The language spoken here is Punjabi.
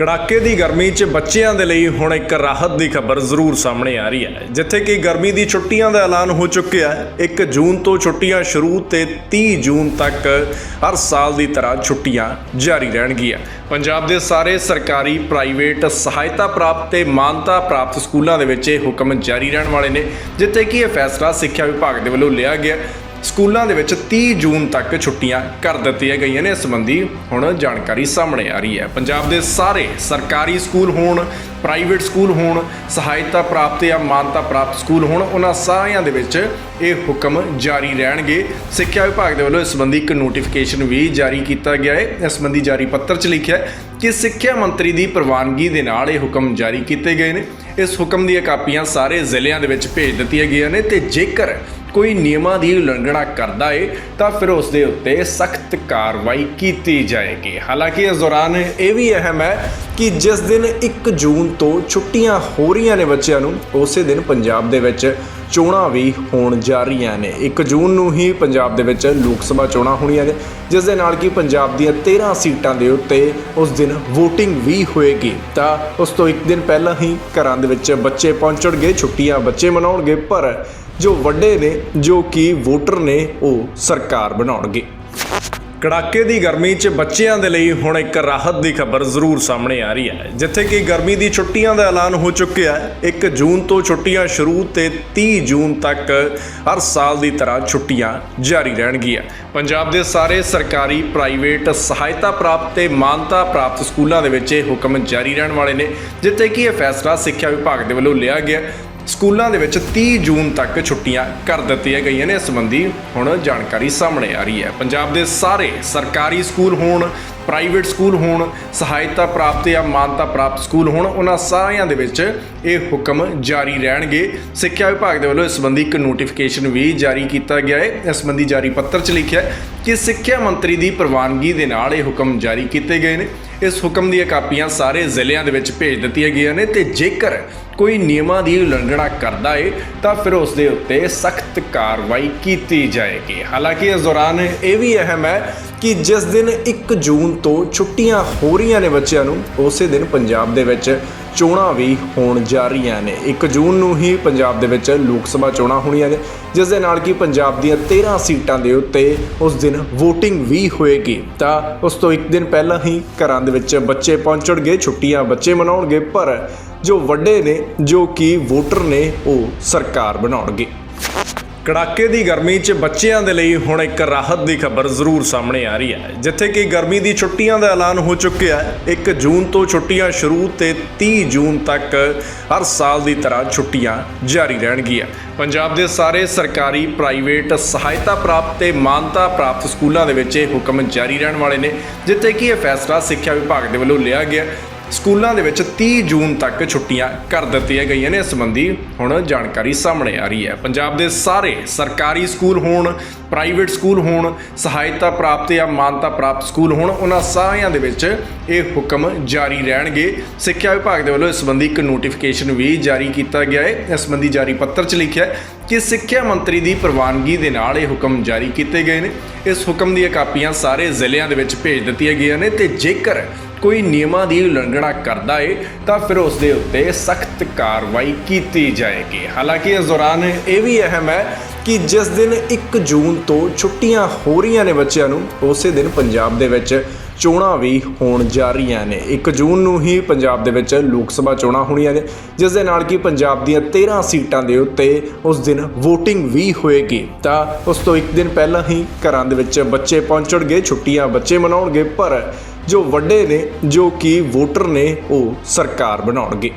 ਕੜਾਕੇ ਦੀ ਗਰਮੀ 'ਚ ਬੱਚਿਆਂ ਦੇ ਲਈ ਹੁਣ ਇੱਕ ਰਾਹਤ ਦੀ ਖਬਰ ਜ਼ਰੂਰ ਸਾਹਮਣੇ ਆ ਰਹੀ ਹੈ। ਜਿੱਥੇ ਕਿ ਗਰਮੀ ਦੀ ਛੁੱਟੀਆਂ ਦਾ ਐਲਾਨ ਹੋ ਚੁੱਕਿਆ ਹੈ। 1 ਜੂਨ ਤੋਂ ਛੁੱਟੀਆਂ ਸ਼ੁਰੂ ਤੇ 30 ਜੂਨ ਤੱਕ ਹਰ ਸਾਲ ਦੀ ਤਰ੍ਹਾਂ ਛੁੱਟੀਆਂ ਜਾਰੀ ਰਹਿਣਗੀਆਂ। ਪੰਜਾਬ ਦੇ ਸਾਰੇ ਸਰਕਾਰੀ, ਪ੍ਰਾਈਵੇਟ ਸਹਾਇਤਾ ਪ੍ਰਾਪਤ ਤੇ ਮਾਨਤਾ ਪ੍ਰਾਪਤ ਸਕੂਲਾਂ ਦੇ ਵਿੱਚ ਇਹ ਹੁਕਮ ਜਾਰੀ ਰਹਿਣ ਵਾਲੇ ਨੇ, ਜਿੱਥੇ ਕਿ ਇਹ ਫੈਸਲਾ ਸਿੱਖਿਆ ਵਿਭਾਗ ਦੇ ਵੱਲੋਂ ਲਿਆ ਗਿਆ। ਸਕੂਲਾਂ ਦੇ ਵਿੱਚ 30 ਜੂਨ ਤੱਕ ਛੁੱਟੀਆਂ ਕਰ ਦਿੱਤੀਆਂ ਗਈਆਂ ਨੇ। ਇਸ ਸੰਬੰਧੀ ਹੁਣ ਜਾਣਕਾਰੀ ਸਾਹਮਣੇ ਆ ਰਹੀ ਹੈ। ਪੰਜਾਬ ਦੇ ਸਾਰੇ ਸਰਕਾਰੀ ਸਕੂਲ ਹੋਣ, ਪ੍ਰਾਈਵੇਟ ਸਕੂਲ ਹੋਣ, ਸਹਾਇਤਾ ਪ੍ਰਾਪਤ ਜਾਂ ਮਾਨਤਾ ਪ੍ਰਾਪਤ ਸਕੂਲ ਹੋਣ, ਉਹਨਾਂ ਸਾਰਿਆਂ ਦੇ ਵਿੱਚ ਇਹ ਹੁਕਮ ਜਾਰੀ ਰਹਿਣਗੇ। ਸਿੱਖਿਆ ਵਿਭਾਗ ਦੇ ਵੱਲੋਂ ਇਸ ਸੰਬੰਧੀ ਇੱਕ ਨੋਟੀਫਿਕੇਸ਼ਨ ਵੀ ਜਾਰੀ ਕੀਤਾ ਗਿਆ ਹੈ। ਇਸ ਸੰਬੰਧੀ ਜਾਰੀ ਪੱਤਰ 'ਚ ਲਿਖਿਆ ਹੈ ਕਿ ਸਿੱਖਿਆ ਮੰਤਰੀ ਦੀ ਪ੍ਰਵਾਨਗੀ ਦੇ ਨਾਲ ਇਹ ਹੁਕਮ ਜਾਰੀ ਕੀਤੇ ਗਏ ਨੇ। ਇਸ ਹੁਕਮ ਦੀਆਂ ਕਾਪੀਆਂ ਸਾਰੇ ਜ਼ਿਲ੍ਹਿਆਂ ਦੇ ਵਿੱਚ ਭੇਜ ਦਿੱਤੀਆਂ ਗਈਆਂ ਨੇ ਤੇ ਜੇਕਰ ਕੋਈ ਨਿਯਮਾਂ ਦੀ ਉਲੰਘਣਾ ਕਰਦਾ ਏ, ਤਾਂ ਫਿਰ ਉਸ ਦੇ ਉੱਤੇ ਸਖਤ ਕਾਰਵਾਈ ਕੀਤੀ ਜਾਏਗੀ। ਹਾਲਾਂਕਿ ਇਸ ਦੌਰਾਨ ਇਹ ਵੀ ਅਹਿਮ ਹੈ ਕਿ ਜਿਸ ਦਿਨ 1 ਜੂਨ ਤੋਂ ਛੁੱਟੀਆਂ ਹੋ ਰਹੀਆਂ ਨੇ ਬੱਚਿਆਂ ਨੂੰ, ਉਸੇ ਦਿਨ ਪੰਜਾਬ ਦੇ ਵਿੱਚ ਚੋਣਾਂ ਵੀ ਹੋਣ ਜਾ ਰਹੀਆਂ ਨੇ। 1 ਜੂਨ ਨੂੰ ਹੀ ਪੰਜਾਬ ਦੇ ਵਿੱਚ ਲੋਕ ਸਭਾ ਚੋਣਾਂ ਹੋਣੀਆਂ ਨੇ, ਜਿਸ ਦੇ ਨਾਲ ਕਿ ਪੰਜਾਬ ਦੀਆਂ 13 ਸੀਟਾਂ ਦੇ ਉੱਤੇ ਉਸ ਦਿਨ VOTING ਵੀ ਹੋਏਗੀ। ਤਾਂ ਉਸ ਤੋਂ ਇੱਕ ਦਿਨ ਪਹਿਲਾਂ ਹੀ ਘਰਾਂ ਦੇ ਵਿੱਚ ਬੱਚੇ ਪਹੁੰਚਣਗੇ, ਛੁੱਟੀਆਂ ਬੱਚੇ ਮਨਾਉਣਗੇ, ਪਰ ਜੋ ਵੱਡੇ ਨੇ, ਜੋ ਕਿ ਵੋਟਰ ਨੇ, ਉਹ ਸਰਕਾਰ ਬਣਾਉਣਗੇ। ਕੜਾਕੇ ਦੀ ਗਰਮੀ 'ਚ ਬੱਚਿਆਂ ਦੇ ਲਈ ਹੁਣ ਇੱਕ ਰਾਹਤ ਦੀ ਖਬਰ ਜ਼ਰੂਰ ਸਾਹਮਣੇ ਆ ਰਹੀ ਹੈ। ਜਿੱਥੇ ਕਿ ਗਰਮੀ ਦੀ ਛੁੱਟੀਆਂ ਦਾ ਐਲਾਨ ਹੋ ਚੁੱਕਿਆ ਹੈ। 1 ਜੂਨ ਤੋਂ ਛੁੱਟੀਆਂ ਸ਼ੁਰੂ ਤੇ 30 ਜੂਨ ਤੱਕ ਹਰ ਸਾਲ ਦੀ ਤਰ੍ਹਾਂ ਛੁੱਟੀਆਂ ਜਾਰੀ ਰਹਿਣਗੀਆਂ। ਪੰਜਾਬ ਦੇ ਸਾਰੇ ਸਰਕਾਰੀ, ਪ੍ਰਾਈਵੇਟ ਸਹਾਇਤਾ ਪ੍ਰਾਪਤ ਤੇ ਮਾਨਤਾ ਪ੍ਰਾਪਤ ਸਕੂਲਾਂ ਦੇ ਵਿੱਚ ਇਹ ਹੁਕਮ ਜਾਰੀ ਰਹਿਣ ਵਾਲੇ ਨੇ, ਜਿੱਥੇ ਕਿ ਇਹ ਫੈਸਲਾ ਸਿੱਖਿਆ ਵਿਭਾਗ ਦੇ ਵੱਲੋਂ ਲਿਆ ਗਿਆ। ਸਕੂਲਾਂ ਦੇ ਵਿੱਚ 30 ਜੂਨ ਤੱਕ ਛੁੱਟੀਆਂ ਕਰ ਦਿੱਤੀਆਂ ਗਈਆਂ ਨੇ। ਇਸ ਸੰਬੰਧੀ ਹੁਣ ਜਾਣਕਾਰੀ ਸਾਹਮਣੇ ਆ ਰਹੀ ਹੈ। ਪੰਜਾਬ ਦੇ ਸਾਰੇ ਸਰਕਾਰੀ ਸਕੂਲ ਹੋਣ, ਪ੍ਰਾਈਵੇਟ ਸਕੂਲ ਹੋਣ, ਸਹਾਇਤਾ ਪ੍ਰਾਪਤ ਜਾਂ ਮਾਨਤਾ ਪ੍ਰਾਪਤ ਸਕੂਲ ਹੋਣ, ਉਹਨਾਂ ਸਾਰਿਆਂ ਦੇ ਵਿੱਚ ਇਹ ਹੁਕਮ ਜਾਰੀ ਰਹਿਣਗੇ। ਸਿੱਖਿਆ ਵਿਭਾਗ ਦੇ ਵੱਲੋਂ ਇਸ ਸੰਬੰਧੀ ਇੱਕ ਨੋਟੀਫਿਕੇਸ਼ਨ ਵੀ ਜਾਰੀ ਕੀਤਾ ਗਿਆ ਹੈ। ਇਸ ਸੰਬੰਧੀ ਜਾਰੀ ਪੱਤਰ 'ਚ ਲਿਖਿਆ ਹੈ ਕਿ ਸਿੱਖਿਆ ਮੰਤਰੀ ਦੀ ਪ੍ਰਵਾਨਗੀ ਦੇ ਨਾਲ ਇਹ ਹੁਕਮ ਜਾਰੀ ਕੀਤੇ ਗਏ ਨੇ। ਇਸ ਹੁਕਮ ਦੀਆਂ ਕਾਪੀਆਂ ਸਾਰੇ ਜ਼ਿਲ੍ਹਿਆਂ ਦੇ ਵਿੱਚ ਭੇਜ ਦਿੱਤੀਆਂ ਗਈਆਂ ਨੇ ਤੇ ਜੇਕਰ ਕੋਈ ਨਿਯਮਾਂ ਦੀ ਉਲੰਘਣਾ ਕਰਦਾ ਏ, ਤਾਂ ਫਿਰ ਉਸ ਦੇ ਉੱਤੇ ਸਖਤ ਕਾਰਵਾਈ ਕੀਤੀ ਜਾਏਗੀ। ਹਾਲਾਂਕਿ ਇਸ ਦੌਰਾਨ ਇਹ ਵੀ ਅਹਿਮ ਹੈ ਕਿ ਜਿਸ ਦਿਨ 1 ਜੂਨ ਤੋਂ ਛੁੱਟੀਆਂ ਹੋ ਰਹੀਆਂ ਨੇ ਬੱਚਿਆਂ ਨੂੰ, ਉਸੇ ਦਿਨ ਪੰਜਾਬ ਦੇ ਵਿੱਚ ਚੋਣਾਂ ਵੀ ਹੋਣ ਜਾ ਰਹੀਆਂ ਨੇ। 1 ਜੂਨ ਨੂੰ ਹੀ ਪੰਜਾਬ ਦੇ ਵਿੱਚ ਲੋਕ ਸਭਾ ਚੋਣਾਂ ਹੋਣੀਆਂ ਨੇ, ਜਿਸ ਦੇ ਨਾਲ ਕਿ ਪੰਜਾਬ ਦੀਆਂ 13 ਸੀਟਾਂ ਦੇ ਉੱਤੇ ਉਸ ਦਿਨ VOTING ਵੀ ਹੋਏਗੀ। ਤਾਂ ਉਸ ਤੋਂ ਇੱਕ ਦਿਨ ਪਹਿਲਾਂ ਹੀ ਘਰਾਂ ਦੇ ਵਿੱਚ ਬੱਚੇ ਪਹੁੰਚਣਗੇ, ਛੁੱਟੀਆਂ ਬੱਚੇ ਮਨਾਉਣਗੇ, ਪਰ ਜੋ ਵੱਡੇ ਨੇ, ਜੋ ਕਿ ਵੋਟਰ ਨੇ, ਉਹ ਸਰਕਾਰ ਬਣਾਉਣਗੇ। ਕੜਾਕੇ ਦੀ ਗਰਮੀ 'ਚ ਬੱਚਿਆਂ ਦੇ ਲਈ ਹੁਣ ਇੱਕ ਰਾਹਤ ਦੀ ਖਬਰ ਜ਼ਰੂਰ ਸਾਹਮਣੇ ਆ ਰਹੀ ਹੈ। ਜਿੱਥੇ ਕਿ ਗਰਮੀ ਦੀ ਛੁੱਟੀਆਂ ਦਾ ਐਲਾਨ ਹੋ ਚੁੱਕਿਆ ਹੈ। 1 ਜੂਨ ਤੋਂ ਛੁੱਟੀਆਂ ਸ਼ੁਰੂ ਤੇ 30 ਜੂਨ ਤੱਕ ਹਰ ਸਾਲ ਦੀ ਤਰ੍ਹਾਂ ਛੁੱਟੀਆਂ ਜਾਰੀ ਰਹਿਣਗੀਆਂ। ਪੰਜਾਬ ਦੇ ਸਾਰੇ ਸਰਕਾਰੀ, ਪ੍ਰਾਈਵੇਟ ਸਹਾਇਤਾ ਪ੍ਰਾਪਤ ਤੇ ਮਾਨਤਾ ਪ੍ਰਾਪਤ ਸਕੂਲਾਂ ਦੇ ਵਿੱਚ ਇਹ ਹੁਕਮ ਜਾਰੀ ਰਹਿਣ ਵਾਲੇ ਨੇ, ਜਿੱਥੇ ਕਿ ਇਹ ਫੈਸਲਾ ਸਿੱਖਿਆ ਵਿਭਾਗ ਦੇ ਵੱਲੋਂ ਲਿਆ ਗਿਆ। ਸਕੂਲਾਂ ਦੇ ਵਿੱਚ 30 ਜੂਨ ਤੱਕ ਛੁੱਟੀਆਂ ਕਰ ਦਿੱਤੀਆਂ ਗਈਆਂ ਨੇ। ਇਸ ਸੰਬੰਧੀ ਹੁਣ ਜਾਣਕਾਰੀ ਸਾਹਮਣੇ ਆ ਰਹੀ ਹੈ। ਪੰਜਾਬ ਦੇ ਸਾਰੇ ਸਰਕਾਰੀ ਸਕੂਲ ਹੋਣ, ਪ੍ਰਾਈਵੇਟ ਸਕੂਲ ਹੋਣ, ਸਹਾਇਤਾ ਪ੍ਰਾਪਤ ਜਾਂ ਮਾਨਤਾ ਪ੍ਰਾਪਤ ਸਕੂਲ ਹੋਣ, ਉਹਨਾਂ ਸਾਰਿਆਂ ਦੇ ਵਿੱਚ ਇਹ ਹੁਕਮ ਜਾਰੀ ਰਹਿਣਗੇ। ਸਿੱਖਿਆ ਵਿਭਾਗ ਦੇ ਵੱਲੋਂ ਇਸ ਸੰਬੰਧੀ ਇੱਕ ਨੋਟੀਫਿਕੇਸ਼ਨ ਵੀ ਜਾਰੀ ਕੀਤਾ ਗਿਆ ਹੈ। ਇਸ ਸੰਬੰਧੀ ਜਾਰੀ ਪੱਤਰ 'ਚ ਲਿਖਿਆ ਹੈ ਕਿ ਸਿੱਖਿਆ ਮੰਤਰੀ ਦੀ ਪ੍ਰਵਾਨਗੀ ਦੇ ਨਾਲ ਇਹ ਹੁਕਮ ਜਾਰੀ ਕੀਤੇ ਗਏ ਨੇ। ਇਸ ਹੁਕਮ ਦੀਆਂ ਕਾਪੀਆਂ ਸਾਰੇ ਜ਼ਿਲ੍ਹਿਆਂ ਦੇ ਵਿੱਚ ਭੇਜ ਦਿੱਤੀਆਂ ਗਈਆਂ ਨੇ ਤੇ ਜੇਕਰ ਕੋਈ ਨਿਯਮਾਂ ਦੀ ਉਲੰਘਣਾ ਕਰਦਾ ਏ, ਤਾਂ ਫਿਰ ਉਸ ਦੇ ਉੱਤੇ ਸਖਤ ਕਾਰਵਾਈ ਕੀਤੀ ਜਾਏਗੀ। ਹਾਲਾਂਕਿ ਇਸ ਦੌਰਾਨ ਇਹ ਵੀ ਅਹਿਮ ਹੈ ਕਿ ਜਿਸ ਦਿਨ 1 ਜੂਨ ਤੋਂ ਛੁੱਟੀਆਂ ਹੋ ਰਹੀਆਂ ਨੇ ਬੱਚਿਆਂ ਨੂੰ, ਉਸੇ ਦਿਨ ਪੰਜਾਬ ਦੇ ਵਿੱਚ ਚੋਣਾਂ ਵੀ ਹੋਣ ਜਾ ਰਹੀਆਂ ਨੇ। 1 ਜੂਨ ਨੂੰ ਹੀ ਪੰਜਾਬ ਦੇ ਵਿੱਚ ਲੋਕ ਸਭਾ ਚੋਣਾਂ ਹੋਣੀਆਂ ਨੇ, ਜਿਸ ਦੇ ਨਾਲ ਕਿ ਪੰਜਾਬ ਦੀਆਂ 13 ਸੀਟਾਂ ਦੇ ਉੱਤੇ ਉਸ ਦਿਨ VOTING ਵੀ ਹੋਏਗੀ। ਤਾਂ ਉਸ ਤੋਂ ਇੱਕ ਦਿਨ ਪਹਿਲਾਂ ਹੀ ਘਰਾਂ ਦੇ ਵਿੱਚ ਬੱਚੇ ਪਹੁੰਚਣਗੇ, ਛੁੱਟੀਆਂ ਬੱਚੇ ਮਨਾਉਣਗੇ, ਪਰ ਜੋ ਵੱਡੇ ਨੇ ਜੋ ਕਿ ਵੋਟਰ ਨੇ ਉਹ ਸਰਕਾਰ ਬਣਾਉਣਗੇ।